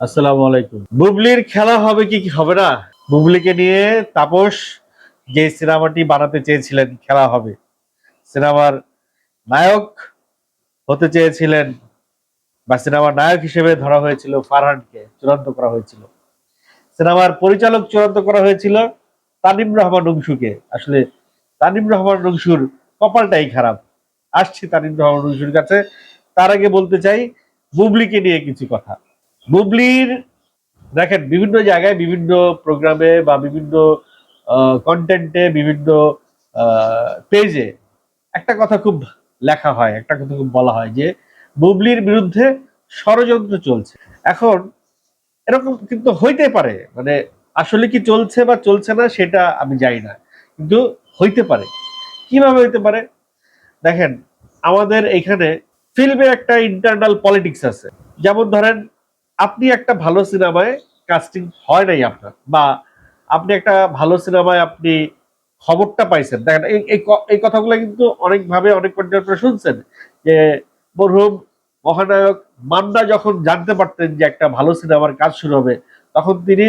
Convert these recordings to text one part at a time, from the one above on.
আসসালামু আলাইকুম। বুবলির খেলা হবে কি হবে না? বুবলিকে নিয়ে তাপস যে সিনেমাটি বানাতে চেয়েছিলেন, খেলা হবে। সিনেমার নায়ক হতে চেয়েছিলেন বা সিনেমার নায়ক হিসেবে ধরা হয়েছিল ফারহানকে, চূড়ান্ত করা হয়েছিল। সিনেমার পরিচালক চূড়ান্ত করা হয়েছিল তানিম রহমান অংশুকে। আসলে তানিম রহমান অংশুর কপালটাই খারাপ। আসছি তানিম রহমান অংশুর কাছে। তার আগে বলতে চাই, বুবলিকে নিয়ে কিছু কথা। বুবলির, দেখেন, বিভিন্ন জায়গায়, বিভিন্ন প্রোগ্রামে বা বিভিন্ন কন্টেন্টে বিভিন্ন পেজে একটা কথা খুব লেখা হয়, একটা কথা খুব বলা হয় যে, বুবলির বিরুদ্ধে ষড়যন্ত্র চলছে। এখন, এরকম কিন্তু হইতে পারে মানে আসলে কি চলছে বা চলছে না সেটা আমি জানি না, কিন্তু হইতে পারে। কীভাবে হইতে পারে? দেখেন, আমাদের এখানে ফিল্মের একটা ইন্টারনাল পলিটিক্স আছে। যেমন ধরেন আপনি একটা ভালো সিনেমায় কাস্টিং হয় নাই আপনার? বা আপনি একটা ভালো সিনেমায় আপনি খবরটা পাইছেন। দেখেন, এই কথাগুলো কিন্তু অনেকভাবে অনেক পর্যায়ে শুনছেন যে মরহুম মহানায়ক মান্না যখন জানতে পারতেন যে একটা ভালো সিনেমার কাজ শুরু হবে, তখন তিনি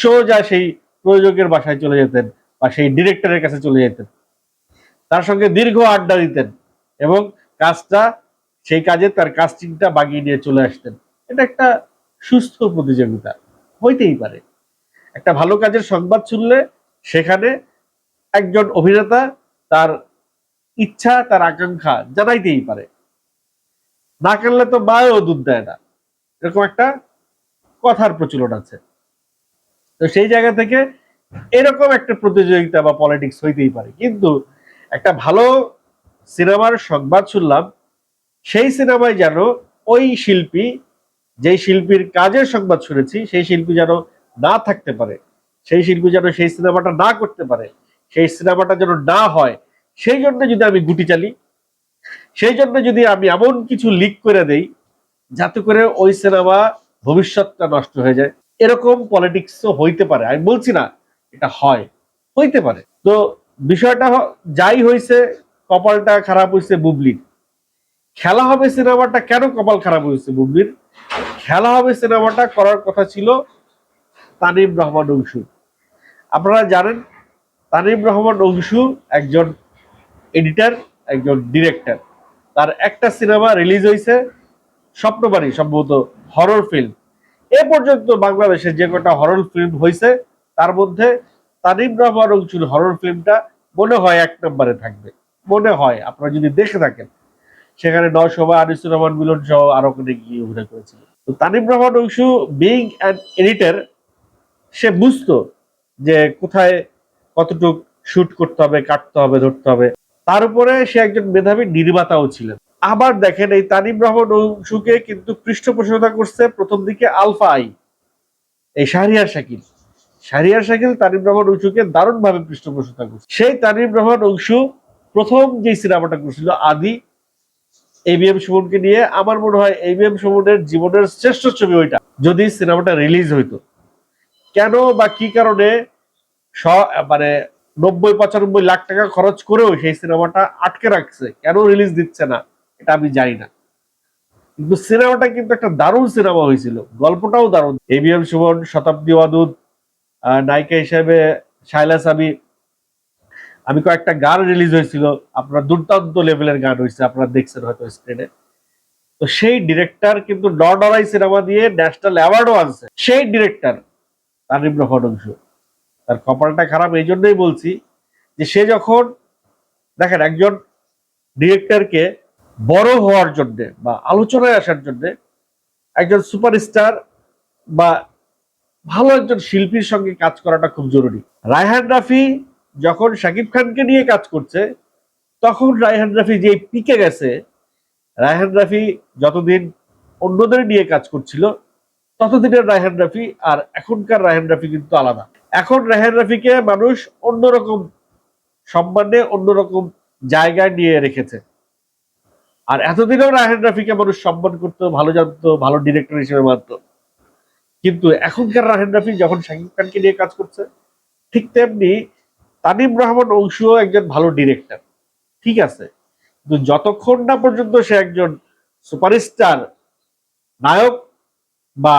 সোজা সেই প্রযোজকের বাসায় চলে যেতেন বা সেই ডিরেক্টরের কাছে চলে যেতেন। তার সঙ্গে দীর্ঘ আড্ডা দিতেন এবং কাজটা, সেই কাজে তার কাস্টিংটা বাগিয়ে নিয়ে চলে আসতেন। এটা একটা সুস্থ প্রতিযোগিতা। হইতেই পারে। একটা ভালো কাজের সংবাদ শুনলে সেখানে একজন অভিনেতা তার ইচ্ছা, তার আকাঙ্ক্ষা জানাইতেই পারে। না কানলে তো মায়ও দুধ দেয় না। এরকম একটা কথার প্রচলন আছে। তো সেই জায়গা থেকে এরকম একটা প্রতিযোগিতা বা পলিটিক্স হইতেই পারে। কিন্তু একটা ভালো সিনেমার সংবাদ শুনলাম, সেই সিনেমায় যেন ওই শিল্পী যেই শিল্পীর কাজের সংবাদ শুনেছি, সেই শিল্পী যেন না থাকতে পারে, সেই শিল্পী যেন সেই সিনেমাটা না করতে পারে, সেই সিনেমাটা যেন না হয়, সেই জন্য যদি আমি গুটি চালি, সেই জন্য যদি আমি এমন কিছু লিক করে দেই, যাতে করে ওই সিনেমা ভবিষ্যৎটা নষ্ট হয়ে যায়। এরকম পলিটিক্স হইতে পারে, আমি বলছি না এটা হয়, হইতে পারে। তো বিষয়টা যাই হয়েছে কপালটা খারাপ হয়েছে বুবলির। খেলা হবে সিনেমাটা কেন কপাল খারাপ হয়েছে বুবলির? খেলা হবে সিনেমাটা করার কথা ছিল তানিম রহমান অংশু। আপনারা জানেন তানিম রহমান অংশু একজন এডিটর একজন ডিরেক্টর তার একটা সিনেমা রিলিজ হয়েছে স্বপ্নবাড়ি সম্ভবত হরর ফিল্ম এ পর্যন্ত বাংলাদেশে যে কটা হরর ফিল্ম হয়েছে, তার মধ্যে তানিম রহমান অংশুর হরর ফিল্মটা মনে হয় এক নম্বরে থাকবে। মনে হয়, আপনারা যদি দেখে থাকেন। সেখানে নয়শোভা আনিসুর রহমান মিলন সহ আরও অনেক গিয়ে অভিনয় করেছিল তো Tanim Rahman Anshu being an editor সে বুঝতো যে কোথায় কতটুক শুট করতে হবে, কাটতে হবে, ধরতে হবে। তার উপরে সে একজন মেধাবী নির্মাতাও ছিলেন। আবার দেখেন এই তানিম রহমান অংশুকে কিন্তু পৃষ্ঠপোষকতা করছে প্রথম দিকে আলফা আই, এই শাহরিয়ার শাকিল। শাহরিয়ার শাকিল তানিম রহমান অংশুকে দারুণভাবে পৃষ্ঠপোষকতা করছে। সেই তানিম রহমান অংশু প্রথম যে সিনেমাটা করছিল, আদি এবিএম সুমনকে নিয়ে আমার মনে হয় এবিএম সুমনের জীবনের শ্রেষ্ঠ ছবি ওইটা, যদি সিনেমাটা রিলিজ হইতো। কেন বা কি কারণে মানে নব্বই পঁচানব্বই লাখ টাকা খরচ করেও সেই সিনেমাটা আটকে রাখছে, কেন রিলিজ দিচ্ছে না, এটা আমি জানি না। কিন্তু সিনেমাটা কিন্তু একটা দারুণ সিনেমা হয়েছিল, গল্পটাও দারুণ। এবিএম সুমন শতাব্দী ওয়াদুদ নায়িকা হিসেবে শাইলা সাবি আমি কয়েকটা গান রিলিজ হয়েছিল, আপনার দুর্দান্ত লেভেলের গান হয়েছে, আপনারা দেখছেন হয়তো স্ক্রিনে তো সেই ডিরেক্টর কিন্তু ডরাই সিনেমা দিয়ে ন্যাশনাল অ্যাওয়ার্ডও আনছে। সেই ডিরেক্টর তানিম রহমান অংশু তার কপালটা খারাপ, এই জন্যই বলছি যে সে যখন, দেখেন একজন ডিরেক্টরকে বড় হওয়ার জন্যে বা আলোচনায় আসার জন্যে একজন সুপারস্টার বা ভালো একজন শিল্পীর সঙ্গে কাজ করাটা খুব জরুরি। রায়হান রাফি যখন শাকিব খানকে নিয়ে কাজ করছে, তখন রায়হান রাফি যে পিকে গেছে, রায়হান রাফি যতদিন অন্যদের নিয়ে কাজ করছিল, ততদিনের রায়হান রাফি আর এখনকার রায়হান রাফি কিন্তু আলাদা। এখন রায়হান রাফিকে মানুষ অন্যরকম সম্মানে, অন্যরকম জায়গায় নিয়ে রেখেছে। আর এতদিনেও রায়হান রাফিকে মানুষ সম্মান করতো, ভালো জানতো, ভালো ডিরেক্টর হিসেবে মানত। কিন্তু এখনকার রায়হান রাফি যখন শাকিব খানকে নিয়ে কাজ করছে, ঠিক তেমনি তানিম রহমান অংশুও একজন ভালো ডিরেক্টর ঠিক আছে? কিন্তু যতক্ষণ না পর্যন্ত সে একজন সুপারস্টার নায়ক বা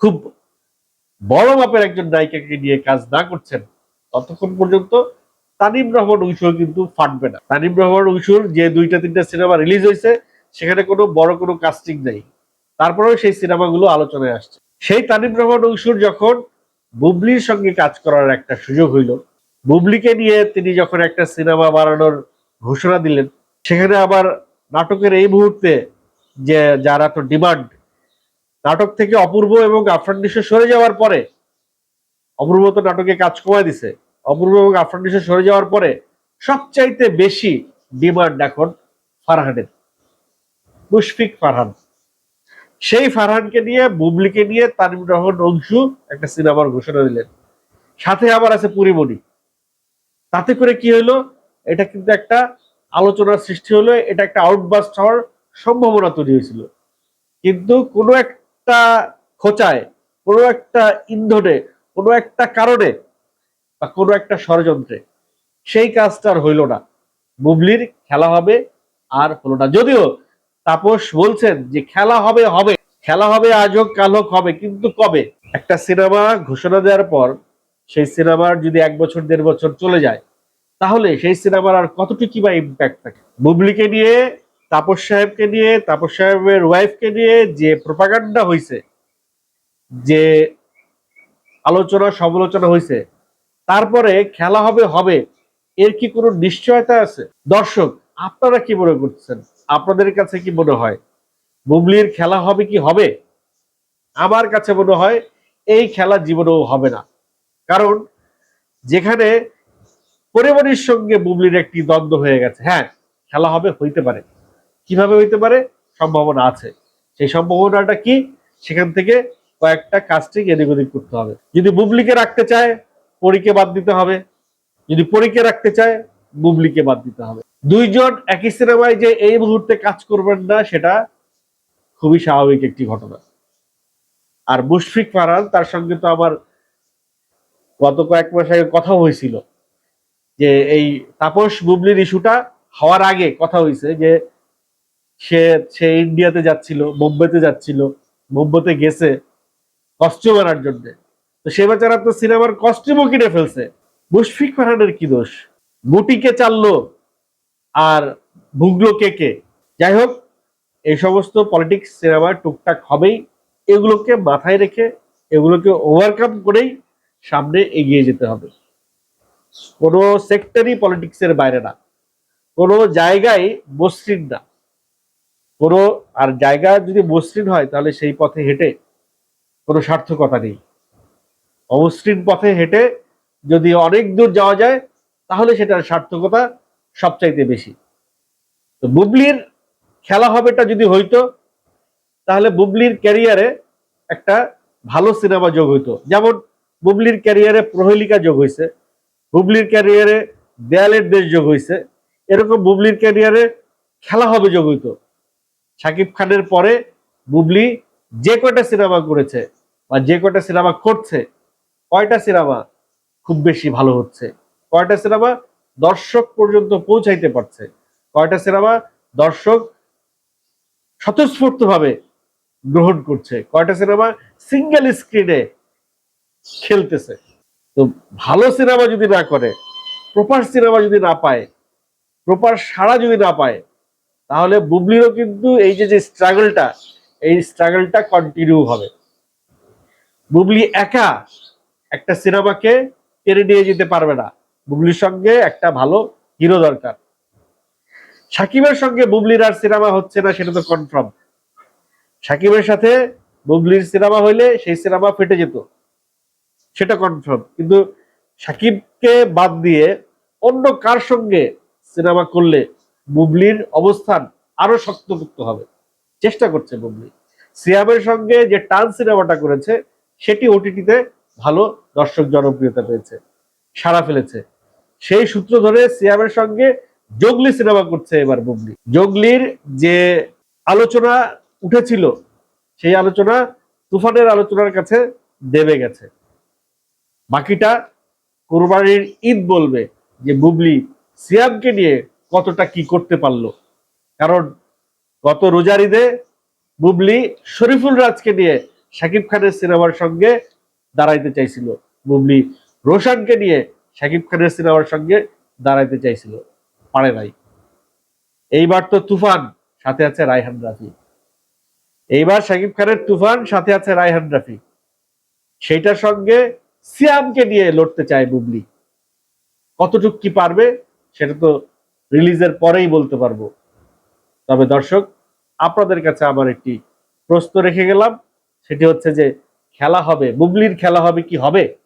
খুব বড় মাপের একজন নায়িকাকে নিয়ে কাজ না করছেন, ততক্ষণ পর্যন্ত তানিম রহমান উইশুও কিন্তু ফাটবে না। তানিম রহমান উইশুর যে দুইটা, তিনটা সিনেমা রিলিজ হয়েছে, সেখানে কোনো বড় কোনো কাস্টিং নেই। তারপরেও সেই সিনেমাগুলো আলোচনায় আসছে। সেই তানিম রহমান উইশুর যখন বুবলির সঙ্গে কাজ করার একটা সুযোগ হইল। বুবলিকে নিয়ে তিনি যখন একটা সিনেমা বানানোর ঘোষণা দিলেন, সেখানে আবার নাটকের এই মুহূর্তে যে যারা তো ডিমান্ড নাটক থেকে অপূর্ব এবং আফরান সরে যাওয়ার পরে, অপূর্ব তো নাটকে কাজ কমায় দিছে, অপূর্ব এবং আফরান সরে যাওয়ার পরে সবচাইতে বেশি ডিমান্ড এখন ফারহানের, মুশফিক ফারহান। সেই ফারহানকে নিয়ে, বুবলিকে নিয়ে তানিম রহমান অংশু একটা সিনেমার ঘোষণা দিলেন। সাথে আবার আছে পুরিমণি তাতে করে কি হলো? এটা কিন্তু একটা আলোচনার সৃষ্টি হলো, এটা একটা আউটবাস্ট হওয়ার সম্ভাবনা তৈরি হয়েছিল। কিন্তু কোনো একটা খোঁচায়, কোনো একটা ইন্ধনে, কোনো একটা কারণে বা কোনো একটা ষড়যন্ত্রে সেই কাজটা আর হইল না। বুবলির খেলা হবে আর হলো না। যদিও তাপস বলছেন যে খেলা হবে হবে। খেলা হবে, আজ হোক, কাল হোক, হবে, কিন্তু কবে? একটা সিনেমা ঘোষণা দেওয়ার পর সেই সিনেমার যদি এক বছর, দেড় বছর চলে যায়, তাহলে সেই সিনেমার আর কতটুকু বা ইম্প্যাক্ট থাকে? বুবলিকে নিয়ে, তাপস সাহেবকে নিয়ে, তাপস সাহেবের ওয়াইফকে নিয়ে যে প্রপাগান্ডা হয়েছে যে আলোচনা, সমালোচনা হয়েছে তারপরে খেলা হবে হবে, এর কি কোনো নিশ্চয়তা আছে? দর্শক, আপনারা কি মনে করছেন? আপনাদের কাছে কি মনে হয়? বুবলির খেলা হবে কি হবে? আমার কাছে মনে হয় এই খেলা জীবনেও হবে না। কারণ যেখানে পরিবারের সঙ্গে বুবলির একটি দ্বন্দ্ব হয়ে গেছে হ্যাঁ খেলা হবে, হইতে পারে। কীভাবে হইতে পারে? সম্ভাবনা আছে। সেই সম্ভাবনাটা কি? সেখান থেকে কয়েকটা কাজটি এদিক ওদিক করতে হবে। যদি বুবলিকে রাখতে চায়, পরীকে বাদ দিতে হবে। যদি পরীকে রাখতে চায়, বুবলিকে বাদ দিতে হবে। দুইজন একই সিনেমায় যে এই মুহূর্তে কাজ করবেন না, সেটা খুবই স্বাভাবিক একটি ঘটনা। আর মুশফিক ফারহান তার সঙ্গে তো আমার গত কয়েক মাস আগে কথা হয়েছিল যে এই তাপস বুবলির ইস্যুটা হওয়ার আগে কথা হয়েছে যে সে সে ইন্ডিয়াতে যাচ্ছিল বোম্বেতে যাচ্ছিল বোম্বেতে গেছে কস্টিউম আনার জন্য। তো সে বেচারা তো সিনেমার কস্টিউমও কিনে ফেলছে। মুশফিক ফারহানের কি দোষ? গুটিকে চাললো। আর ভুগলো কে কে? যাই হোক এই সমস্ত পলিটিক্স সিনেমা টুকটাক হবেই। এগুলোকে মাথায় রেখে, এগুলোকে ওভারকাম করেই সামনে এগিয়ে যেতে হবে। কোনো সেক্টরই পলিটিক্সের বাইরে না। কোনো জায়গায় মসৃণ না। কোনো, আর জায়গা যদি মসৃণ হয়, তাহলে সেই পথে হেঁটে কোনো সার্থকতা নেই। অমসৃণ পথে হেঁটে যদি অনেক দূর যাওয়া যায়, তাহলে সেটার সার্থকতা সবচাইতে বেশি। তো বুবলির খেলা হবেটা যদি হইতো, তাহলে বুবলির ক্যারিয়ারে একটা ভালো সিনেমা যোগ হইতো। যেমন বুবলির ক্যারিয়ারে প্রহেলিকা যোগ হয়েছে বুবলির ক্যারিয়ারে দেয়ালের দেশ যোগ হয়েছে এরকম বুবলির ক্যারিয়ারে খেলা হবে যোগ হইতো। শাকিব খানের পরে বুবলি যে কয়টা সিনেমা করেছে বা যে কয়টা সিনেমা করছে, কয়টা সিনেমা খুব বেশি ভালো হচ্ছে, কয়টা সিনেমা দর্শক পর্যন্ত পৌঁছাইতে পারছে। কয়টা সিনেমা দর্শক স্বতঃস্ফূর্ত ভাবে গ্রহণ করছে। কয়টা সিনেমা সিঙ্গেল স্ক্রিনে খেলতেছে। তো ভালো সিনেমা যদি না করে প্রপার সিনেমা যদি না পায় প্রপার সাড়া যদি না পায়, তাহলে বুবলিরও কিন্তু এই যে যে স্ট্রাগলটা এই স্ট্রাগলটা কন্টিনিউ হবে। বুবলি একা একটা সিনেমাকে টেনে নিয়ে যেতে পারবে না। বুবলির সঙ্গে একটা ভালো হিরো দরকার। সাকিবের সঙ্গে বুবলির আর সিনেমা হচ্ছে না, সেটা তো কনফার্ম সাকিবের সাথে বুবলির সিনেমা হইলে সেই সিনেমা ফেটে যেত, সেটা কনফার্ম কিন্তু সাকিবকে বাদ দিয়ে অন্য কার সঙ্গে সিনেমা করলে বুবলির অবস্থান আরও শক্তপোক্ত হবে? চেষ্টা করছে বুবলি। সিয়ামের সঙ্গে যে টান সিনেমাটা করেছে, সেটি ওটিটিতে ভালো দর্শক জনপ্রিয়তা পেয়েছে সারা ফেলেছে। সেই সূত্র ধরে সিয়ামের সঙ্গে জগলি সিনেমা করছে এবার বুবলি। জগলির যে আলোচনা উঠেছিল, সেই আলোচনা, তুফানের আলোচনার কাছে দেবে গেছে। বাকিটা কোরবানির ঈদ বলবে যে বুবলি সিয়ামকে নিয়ে কতটা কি করতে পারল। কারণ গত রোজার ঈদে বুবলি শরীফুল রাজকে নিয়ে শাকিব খানের সিনেমার সঙ্গে দাঁড়াইতে চাইছিল। বুবলি রোশানকে নিয়ে শাকিব খানের সিনেমার সঙ্গে দাঁড়াইতে চাইছিল পারে নাই। এইবার তো তুফান, সাথে আছে রায়হান রাফি। এইবার শাকিব খানের তুফান, সাথে আছে রায়হান রাফি। সেইটার সঙ্গে সিয়ামকে নিয়ে লড়তে চায় বুবলি। কতটুক কি পারবে, সেটা তো রিলিজের পরেই বলতে পারব। তবে দর্শক, আপনাদের কাছে আমার একটি প্রশ্ন রেখে গেলাম। সেটি হচ্ছে যে, খেলা হবে, বুবলির খেলা হবে কি হবে?